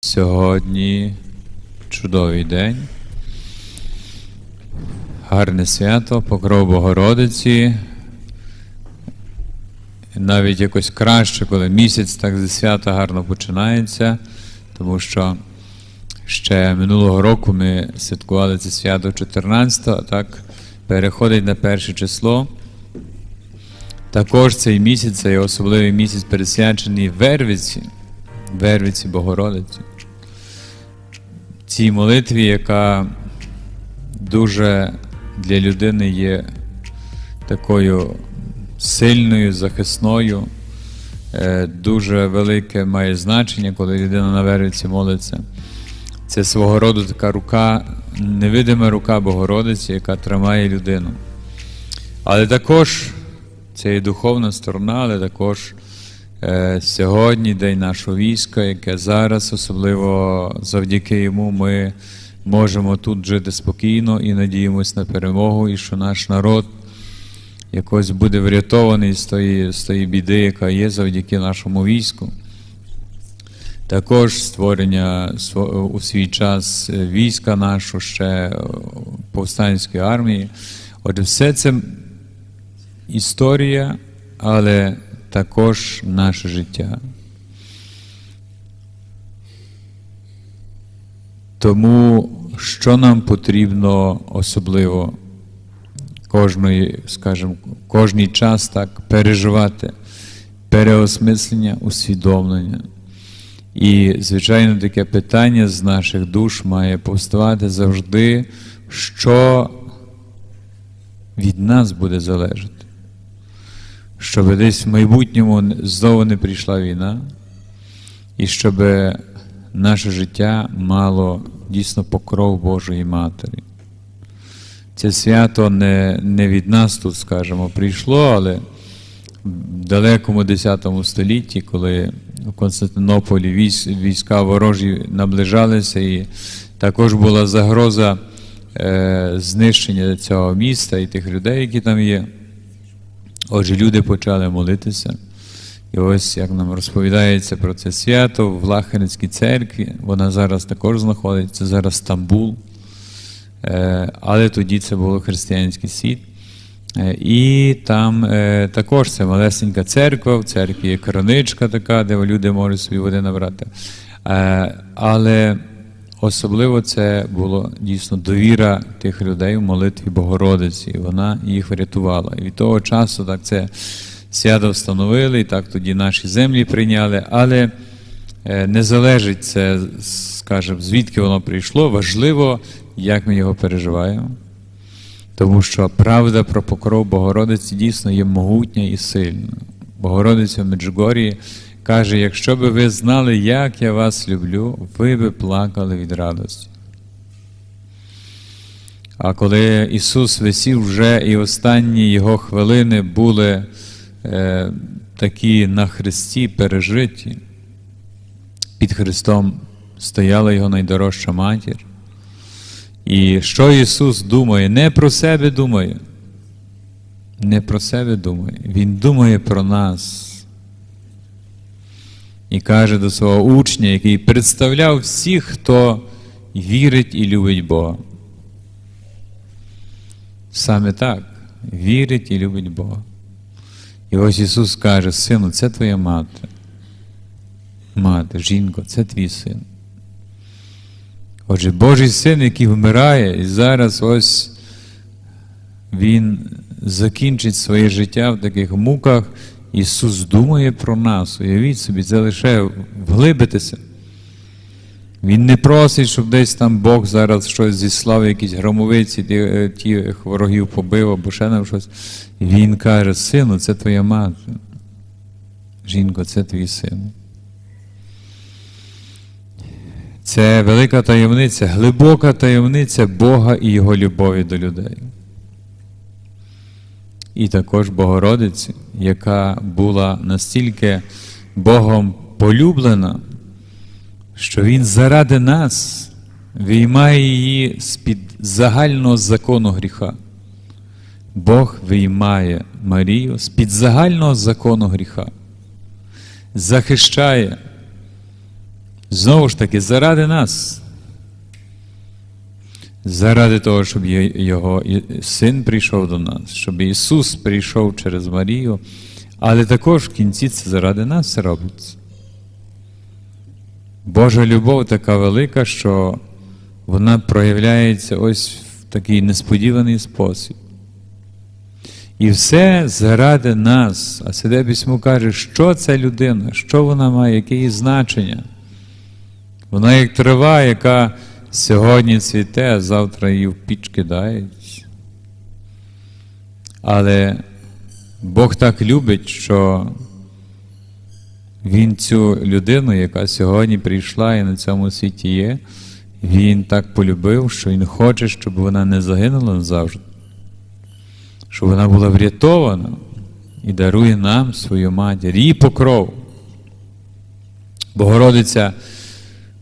Сьогодні чудовий день. Гарне свято, покров Богородиці. Навіть якось краще, коли місяць так зі свята гарно починається, тому що ще минулого року ми святкували це свято 14, а так переходить на перше число. Також цей місяць, цей особливий місяць присвячений Вервиці, Вервиці Богородиці. Цій молитві, яка дуже для людини є такою сильною, захисною, е, дуже велике має значення, коли людина на Вервиці молиться. Це свого роду така рука, невидима рука Богородиці, яка тримає людину. Але також це і духовна сторона, але також сьогодні день нашого війська, яке зараз, особливо завдяки йому, ми можемо тут жити спокійно і надіємось на перемогу, і що наш народ якось буде врятований з тої, з тої біди, яка є завдяки нашому війську. Також створення у свій час е, війська нашого ще е, повстанської армії. Отже, все це історія, але також наше життя. Тому що нам потрібно особливо кожної, скажімо, кожний час так переживати переосмислення, усвідомлення. І, звичайно, таке питання з наших душ має повставати завжди, що від нас буде залежати. Щоб десь в майбутньому знову не прийшла війна, і щоб наше життя мало дійсно покров Божої Матері. Це свято не, не від нас тут, скажімо, прийшло, але в далекому X столітті, коли в Константинополі війська ворожі наближалися, і також була загроза е, знищення цього міста і тих людей, які там є. Отже, люди почали молитися. І ось як нам розповідається про це свято в Лахаринській церкві, вона зараз також знаходиться, зараз Стамбул. Е, але тоді це було християнський світ. Е, І там е, також це малесенька церква, в церкві є краничка така, де люди можуть собі води набрати. Але особливо це було дійсно довіра тих людей в молитві Богородиці. Вона їх врятувала. І від того часу так це свято встановили, і так тоді наші землі прийняли. Але е, не залежить це, скажімо, звідки воно прийшло. Важливо, як ми його переживаємо. Тому що правда про покров Богородиці дійсно є могутня і сильна. Богородиця в Меджугорії каже: якщо би ви знали, як я вас люблю, ви би плакали від радості. А коли Ісус висів вже і останні Його хвилини були е, такі на Христі пережиті, під Христом стояла Його найдорожча матір. І що Ісус думає? Не про себе думає. Не про себе думає. Він думає про нас. І каже до свого учня, який представляв всіх, хто вірить і любить Бога. Саме так, вірить і любить Бога. І ось Ісус каже, сину, це твоя мати. Мати, жінко, це твій син. Отже, Божий син, який вмирає, і зараз ось Він закінчить своє життя в таких муках. Ісус думає про нас. Уявіть собі, це лише вглибитися. Він не просить, щоб десь там Бог зараз щось зіслав, якісь громовиці, ті, ті ворогів побив або ще нам щось. Він каже: Сину, це твоя мати. Жінко, це твій син. Це велика таємниця, глибока таємниця Бога і Його любові до людей. І також Богородиці, яка була настільки Богом полюблена, що Він заради нас виймає її з-під загального закону гріха. Бог виймає Марію з-під загального закону гріха, захищає Знову ж таки, заради нас. Заради того, щоб його син прийшов до нас, щоб Ісус прийшов через Марію, але також в кінці це заради нас робиться. Божа любов така велика, що вона проявляється ось в такий несподіваний спосіб. І все заради нас. А Святе Письмо каже, що це людина, що вона має, яке її значення. Вона як трава, яка сьогодні цвіте, а завтра її в піч кидають. Але Бог так любить, що Він цю людину, яка сьогодні прийшла і на цьому світі є, Він так полюбив, що Він хоче, щоб вона не загинула назавжди, щоб вона була врятована і дарує нам свою матір, її покров. Богородиця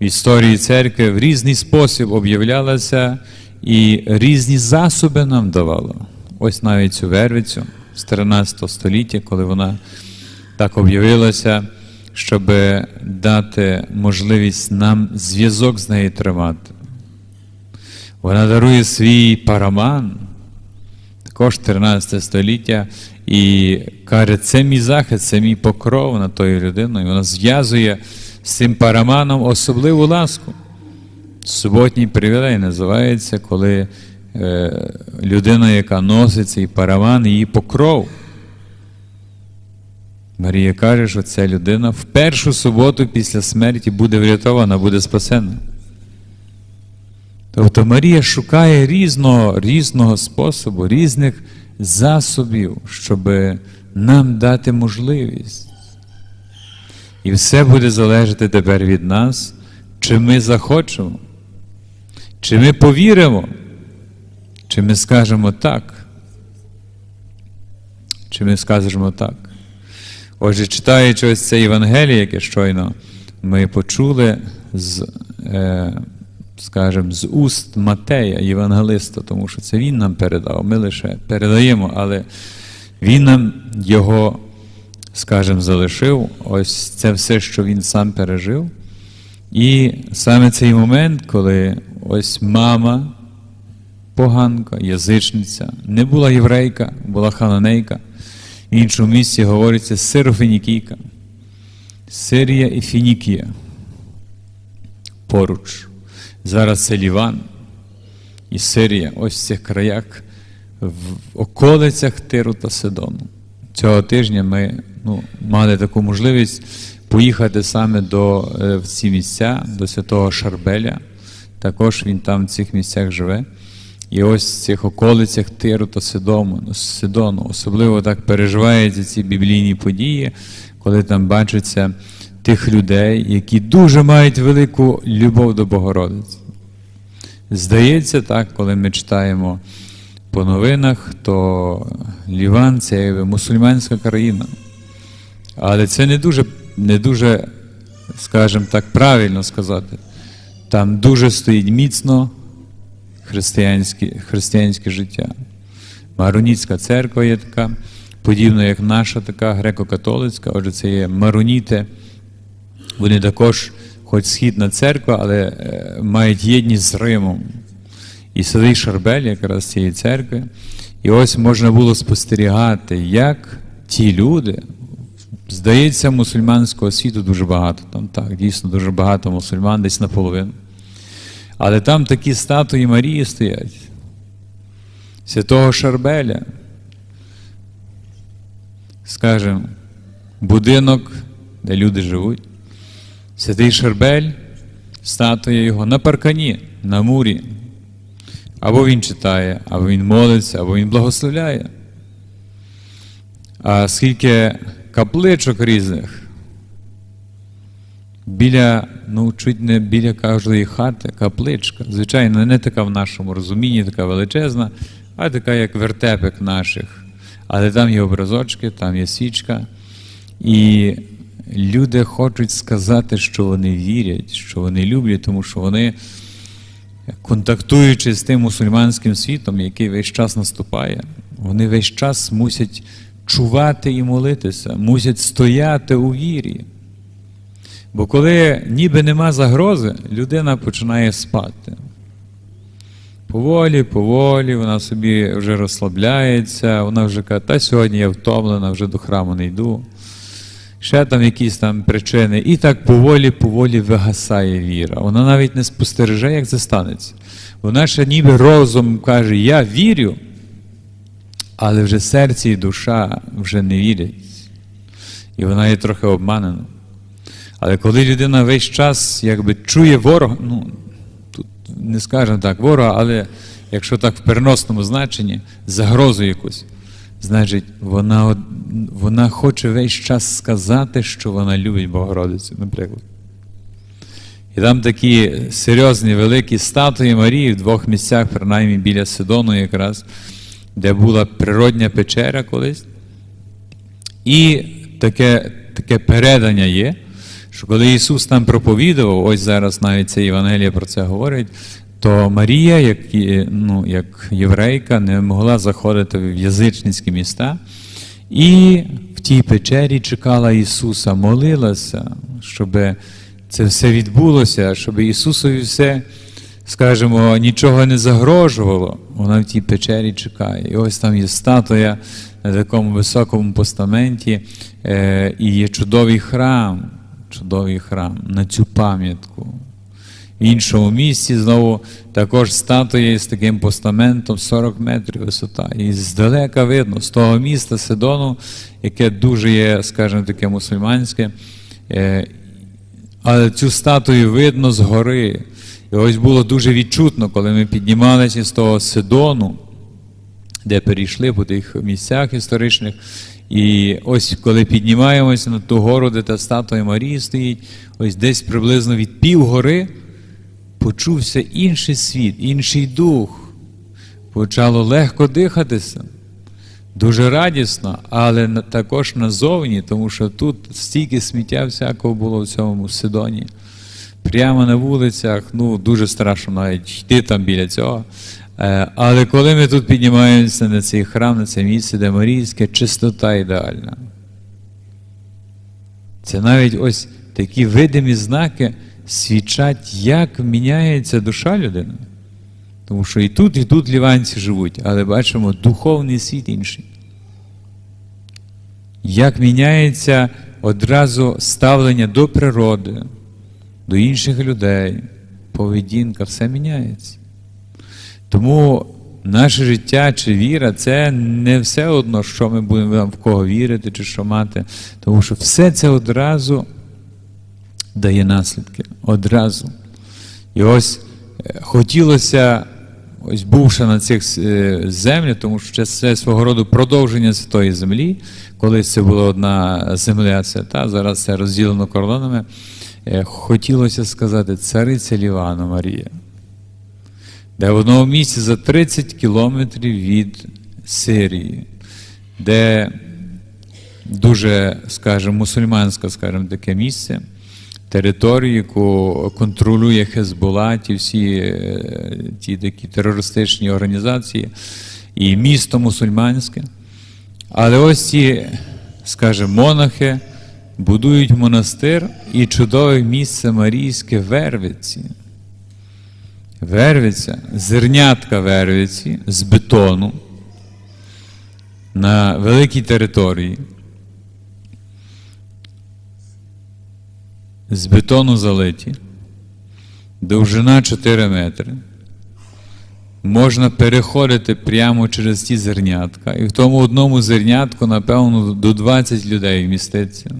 в історії церкви в різний спосіб об'являлася і різні засоби нам давала. Ось навіть цю вервицю з 13 століття, коли вона так об'явилася, щоб дати можливість нам зв'язок з нею тримати. Вона дарує свій параман, також 13 століття, і каже, це мій захист, це мій покров над тою людиною. Вона зв'язує з цим параманом особливу ласку. Суботній привілей називається, коли е, людина, яка носить цей параман, її покров. Марія каже, що ця людина в першу суботу після смерті буде врятована, буде спасена. Тобто Марія шукає різного, різного способу, різних засобів, щоб нам дати можливість. І все буде залежати тепер від нас, чи ми захочемо, чи ми повіримо, чи ми скажемо так. Чи ми скажемо так. Отже, читаючи ось це Євангеліє, яке щойно ми почули з, е, скажімо, з уст Матея, євангелиста, тому що це він нам передав, ми лише передаємо, але він нам його, скажімо, залишив. Ось це все, що він сам пережив. І саме цей момент, коли ось мама, поганка, язичниця, не була єврейка, була хананейка. В іншому місці говориться сирофінікійка. Сирія і Фінікія. Поруч. Зараз це Ліван і Сирія, ось в цих краях, в околицях Тиру та Сидону. Цього тижня ми ну, мали таку можливість поїхати саме до, е, в ці місця, до святого Шарбеля. Також він там в цих місцях живе. І ось в цих околицях Тиру та Сидому, Сидону особливо так переживаються ці біблійні події, коли там бачаться тих людей, які дуже мають велику любов до Богородиці. Здається, так, коли ми читаємо по новинах, то Ліван це мусульманська країна. Але це не дуже, не дуже, скажімо так, правильно сказати. Там дуже стоїть міцно християнське, християнське життя. Мароніцька церква є така, подібна як наша, така греко-католицька, отже, це є мароніти. Вони також, хоч східна церква, але е, мають єдність з Римом. І святий Шарбель якраз цієї церкви. І ось можна було спостерігати, як ті люди, здається, мусульманського світу дуже багато. Там так, дійсно дуже багато мусульман, десь наполовину. Але там такі статуї Марії стоять, святого Шарбеля. Скажемо, будинок, де люди живуть. Святий Шарбель, статуя його на паркані, на мурі. Або він читає, або він молиться, або він благословляє. А скільки капличок різних, біля, ну, чуть не біля кожної хати, капличка. Звичайно, не така в нашому розумінні, така величезна, а така, як вертепик наших. Але там є образочки, там є свічка. І люди хочуть сказати, що вони вірять, що вони люблять, тому що вони, контактуючи з тим мусульманським світом, який весь час наступає, вони весь час мусять чувати і молитися, мусять стояти у вірі. Бо коли ніби нема загрози, людина починає спати. Поволі, поволі, вона собі вже розслабляється, вона вже каже, та сьогодні я втомлена, вже до храму не йду. Ще там якісь там причини. І так поволі, поволі вигасає віра. Вона навіть не спостереже, як це станеться. Вона ще ніби розум каже, я вірю, але вже серце і душа вже не вірять. І вона є трохи обманена. Але коли людина весь час якби чує ворога, ну тут не скажемо так ворога, але якщо так в переносному значенні, загрозу якусь, значить, вона, вона хоче весь час сказати, що вона любить Богородицю, наприклад. І там такі серйозні великі статуї Марії в двох місцях, принаймні біля Сидону, якраз, де була природня печера колись. І таке, таке передання є, що коли Ісус там проповідував, ось зараз навіть це Євангеліє про це говорить, то Марія, як, ну, як єврейка, не могла заходити в язичницькі міста. І в тій печері чекала Ісуса, молилася, щоб це все відбулося, щоб Ісусові все, скажімо, нічого не загрожувало. Вона в тій печері чекає. І ось там є статуя на такому високому постаменті, е, і є чудовий храм, чудовий храм на цю пам'ятку. В іншому місці знову також статуя з таким постаментом 40 метрів висота. І здалека видно, з того міста Сидону, яке дуже є, скажімо, таке мусульманське, е, але цю статую видно згори. І ось було дуже відчутно, коли ми піднімалися з того Сидону, де перейшли по тих місцях історичних. І ось коли піднімаємося на ту гору, де та статуя Марії стоїть, ось десь приблизно від півгори почувся інший світ, інший дух. Почало легко дихатися, дуже радісно, але також назовні, тому що тут стільки сміття всякого було в цьому Сидоні. Прямо на вулицях, ну дуже страшно навіть йти там біля цього. Е, Але коли ми тут піднімаємося на цей храм, на це місце, де Марійська, чистота ідеальна. Це навіть ось такі видимі знаки свідчать, як міняється душа людини. Тому що і тут, і тут ліванці живуть, але бачимо духовний світ інший. Як міняється одразу ставлення до природи, до інших людей, поведінка, все міняється. Тому наше життя чи віра це не все одно, що ми будемо в кого вірити чи що мати. Тому що все це одразу дає наслідки. Одразу. І ось е, хотілося, ось бувши на цих е, землях, тому що це свого роду продовження святої землі, колись це була одна земля, це та зараз це розділено кордонами. Е, Хотілося сказати цариця Лівана Марія де в одному місці за 30 кілометрів від Сирії, де дуже, скажімо, мусульманське, скажімо, таке місце, територію, яку контролює Хезбола, ті всі е, ті такі терористичні організації, і місто мусульманське. Але ось ці, скажімо, монахи будують монастир і чудове місце Марійське Вервиці. Вервиця, зернятка вервиці з бетону на великій території. З бетону залиті, довжина 4 метри. Можна переходити прямо через ті зернятка. І в тому одному зернятку, напевно, до 20 людей вміститься.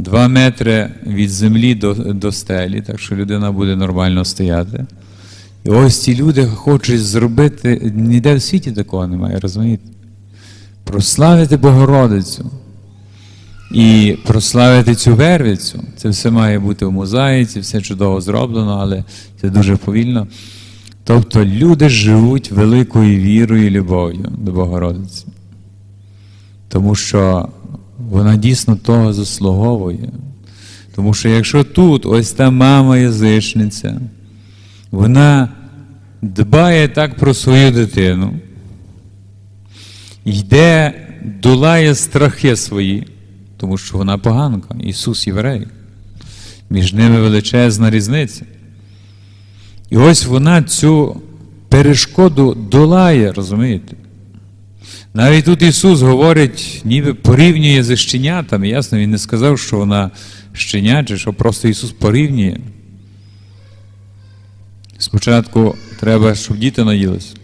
Два метри від землі до, до стелі, так що людина буде нормально стояти. І ось ці люди хочуть зробити, ніде в світі такого немає, розумієте? Прославити Богородицю і прославити цю вервицю. Це все має бути в мозаїці, все чудово зроблено, але це дуже повільно. Тобто люди живуть великою вірою і любов'ю до Богородиці. Тому що вона дійсно того заслуговує. Тому що якщо тут ось та мама язичниця, вона дбає так про свою дитину, йде, долає страхи свої, тому що вона поганка, Ісус єврей. Між ними величезна різниця. І ось вона цю перешкоду долає, розумієте? Навіть тут Ісус говорить, ніби порівнює зі щенятами. Ясно, Він не сказав, що вона щеня, чи що просто Ісус порівнює. Спочатку треба, щоб діти наїлися.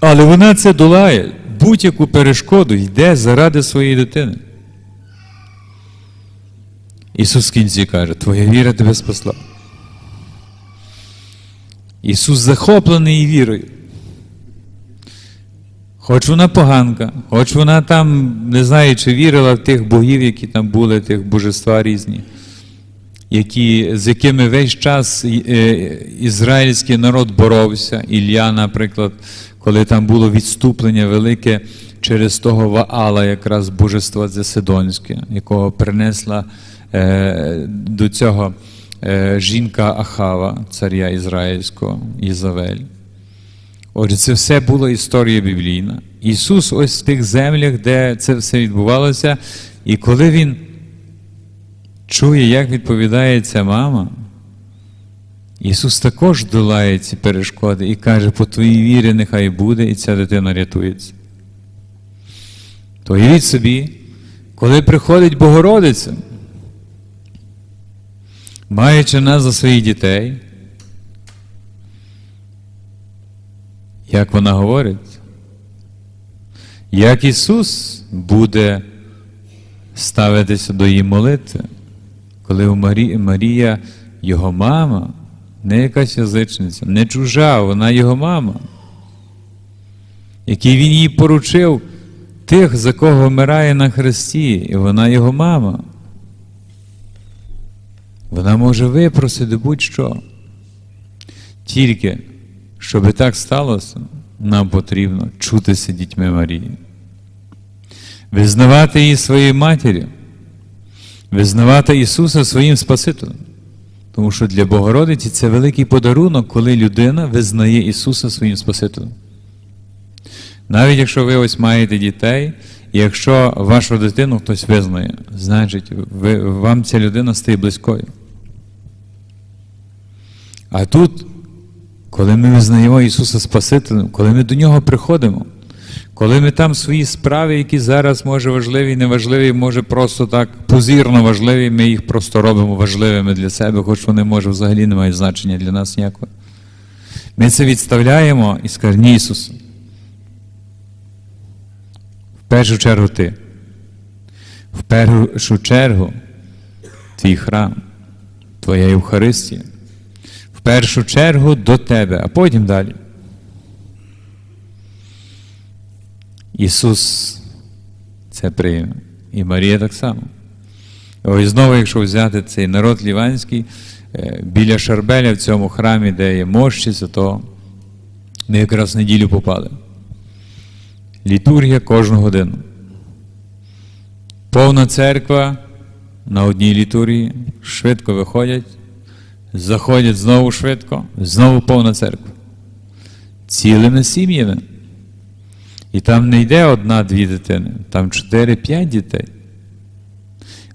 Але вона це долає. Будь-яку перешкоду йде заради своєї дитини. Ісус в кінці каже, Твоя віра тебе спасла. Ісус захоплений вірою. Хоч вона поганка, хоч вона там, не знаю, чи вірила в тих богів, які там були, тих божества різні, які, з якими весь час е, ізраїльський народ боровся. Ілля, наприклад, коли там було відступлення велике через того Ваала, якраз божества Зеседонське, якого принесла е, до цього е, жінка Ахава, царя Ізраїльського, Ізавель. Отже, це все була історія біблійна. Ісус ось в тих землях, де це все відбувалося, і коли Він чує, як відповідає ця мама, Ісус також долає ці перешкоди і каже, по твоїй вірі нехай буде, і ця дитина рятується. То уявіть собі, коли приходить Богородиця, маючи нас за своїх дітей, як вона говорить, як Ісус буде ставитися до її молитви, коли у Марі... Марія його мама, не якась язичниця, не чужа, вона його мама, який він їй поручив тих, за кого вмирає на Христі, і вона його мама. Вона може випросити будь-що. Тільки, щоб так сталося, нам потрібно чутися дітьми Марії, визнавати її своєю матір'ю, визнавати Ісуса своїм Спасителем. Тому що для Богородиці це великий подарунок, коли людина визнає Ісуса своїм Спасителем. Навіть якщо ви ось маєте дітей, і якщо вашу дитину хтось визнає, значить ви, вам ця людина стає близькою. А тут, коли ми визнаємо Ісуса Спасителем, коли ми до Нього приходимо, коли ми там свої справи, які зараз може важливі, і неважливі, може просто так позірно важливі, ми їх просто робимо важливими для себе, хоч вони, може, взагалі не мають значення для нас ніякого. Ми це відставляємо і скажемо, ні, Ісус. В першу чергу ти. В першу чергу твій храм, твоя Євхаристія. Першу чергу до тебе, а потім далі. Ісус це прийме. І Марія так само. Ось знову, якщо взяти цей народ ліванський, біля Шарбеля в цьому храмі, де є мощиця, то ми якраз в неділю попали. Літургія кожну годину. Повна церква на одній літургії, швидко виходять, заходять знову швидко, знову повна церква. Цілими сім'ями. І там не йде одна-дві дитини, там чотири-п'ять дітей.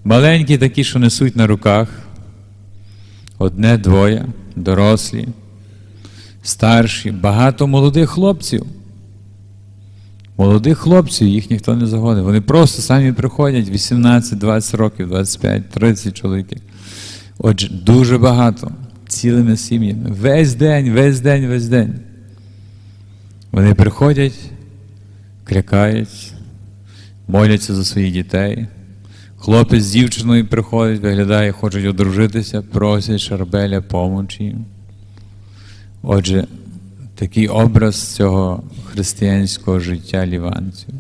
Маленькі такі, що несуть на руках, одне-двоє, дорослі, старші, багато молодих хлопців. Молодих хлопців, їх ніхто не загонить. Вони просто самі приходять 18-20 років, 25, 30 чоловіків. Отже, дуже багато, цілими сім'ями. Весь день, весь день, весь день. Вони приходять крякають, моляться за своїх дітей. Хлопець з дівчиною приходить, виглядає, хочуть одружитися, просять шарбеля помочі. Отже, такий образ цього християнського життя ліванців.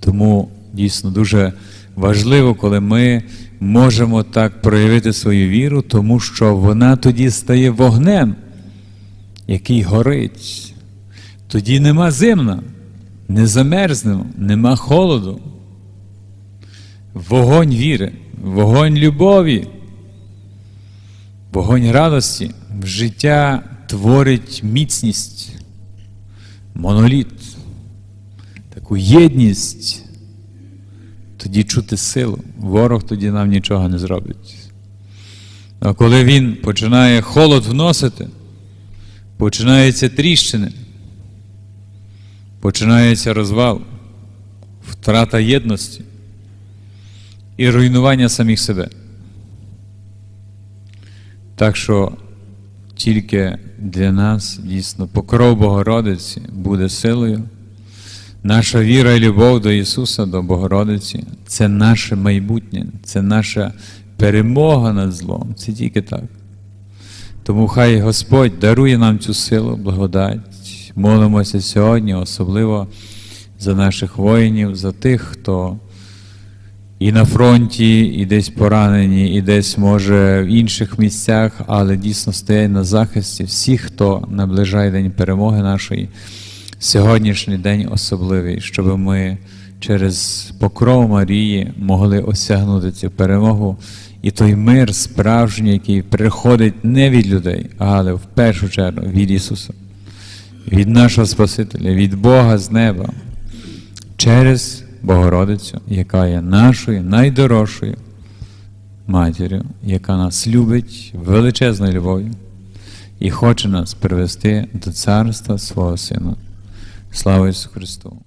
Тому дійсно дуже важливо, коли ми можемо так проявити свою віру, тому що вона тоді стає вогнем, який горить. Тоді нема зимна, не замерзнемо, нема холоду. Вогонь віри, вогонь любові, вогонь радості життя творить міцність, моноліт, таку єдність. Тоді чути силу. Ворог тоді нам нічого не зробить. А коли він починає холод вносити, починаються тріщини, починається розвал, втрата єдності і руйнування самих себе. Так що тільки для нас дійсно покров Богородиці буде силою. Наша віра і любов до Ісуса, до Богородиці це наше майбутнє, це наша перемога над злом. Це тільки так. Тому хай Господь дарує нам цю силу, благодать. Молимося сьогодні, особливо за наших воїнів, за тих, хто і на фронті, і десь поранені, і десь, може, в інших місцях, але дійсно стоять на захисті всіх, хто наближає День перемоги нашої. Сьогоднішній день особливий, щоб ми через покров Марії могли осягнути цю перемогу і той мир справжній, який приходить не від людей, але в першу чергу від Ісуса, від нашого Спасителя, від Бога з неба, через Богородицю, яка є нашою найдорожчою матір'ю, яка нас любить величезною любов'ю і хоче нас привести до царства свого Сина. Слава Ісусу Христу!